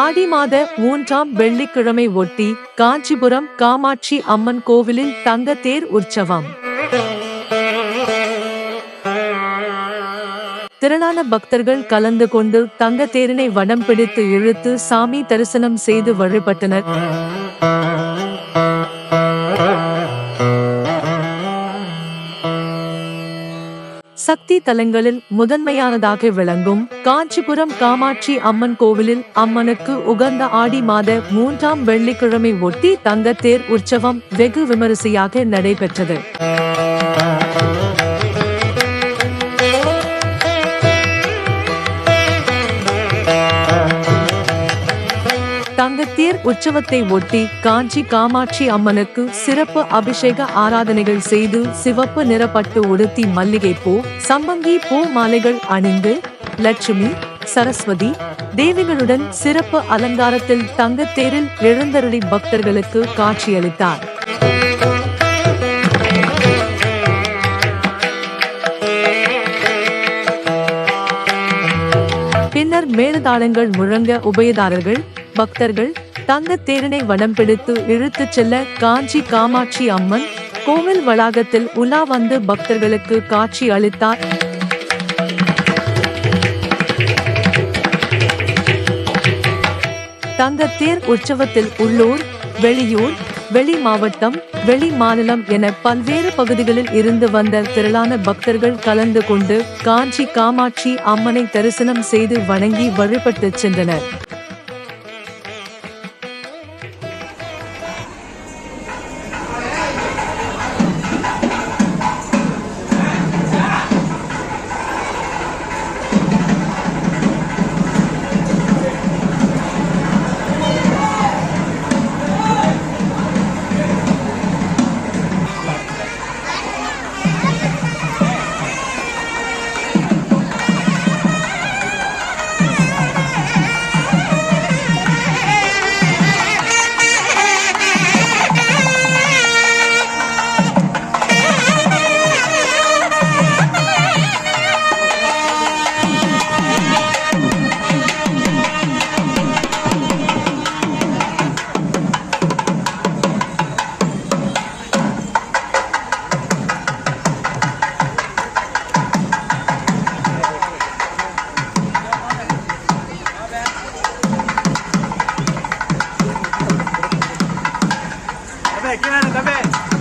ஆடி மாத மூன்றாம் வெள்ளிக்கிழமை ஒட்டி காஞ்சிபுரம் காமாட்சி அம்மன் கோவிலில் தங்க தேர் உற்சவம். திரளான பக்தர்கள் கலந்து கொண்டு தங்க தேரினை வடம் பிடித்து இழுத்து சாமி தரிசனம் செய்து வழிபட்டனர். சக்தி தலங்களில் முதன்மையானதாக விளங்கும் காஞ்சிபுரம் காமாட்சி அம்மன் கோவிலில் அம்மனுக்கு உகந்த ஆடி மாத மூன்றாம் வெள்ளிக்கிழமை ஒட்டி தங்கத்தேர் உற்சவம் வெகு விமரிசையாக நடைபெற்றது. தங்கத்தேர் உற்சவத்தை ஒட்டி காஞ்சி காமாட்சி அம்மனுக்கு சிறப்பு அபிஷேக ஆராதனைகள் செய்து சிவப்பு நிறப்பட்டு உடுத்தி மல்லிகை பூ சம்பங்கி பூ மாலைகள் அணிந்து லட்சுமி சரஸ்வதி தேவிகளுடன் சிறப்பு அலங்காரத்தில் தங்கத்தேரில் எழுந்தருளி பக்தர்களுக்கு காட்சியளித்தார். பின்னர் மேலதாளங்கள் முழங்க உபயதாரர்கள் பக்தர்கள் தங்கத் தேரினை வடம் பிடித்து இழுத்துச் செல்ல காஞ்சி காமாட்சி அம்மன் கோவில் வளாகத்தில் உலா வந்து பக்தர்களுக்கு காட்சி அளித்தார். தங்கத்தேர் உற்சவத்தில் உள்ளூர் வெளியூர் வெளி மாவட்டம் வெளி மாநிலம் என பல்வேறு பகுதிகளில் இருந்து வந்த திரளான பக்தர்கள் கலந்து கொண்டு காஞ்சி காமாட்சி அம்மனை தரிசனம் செய்து வணங்கி வழிபட்டு சென்றனர். quem anda também.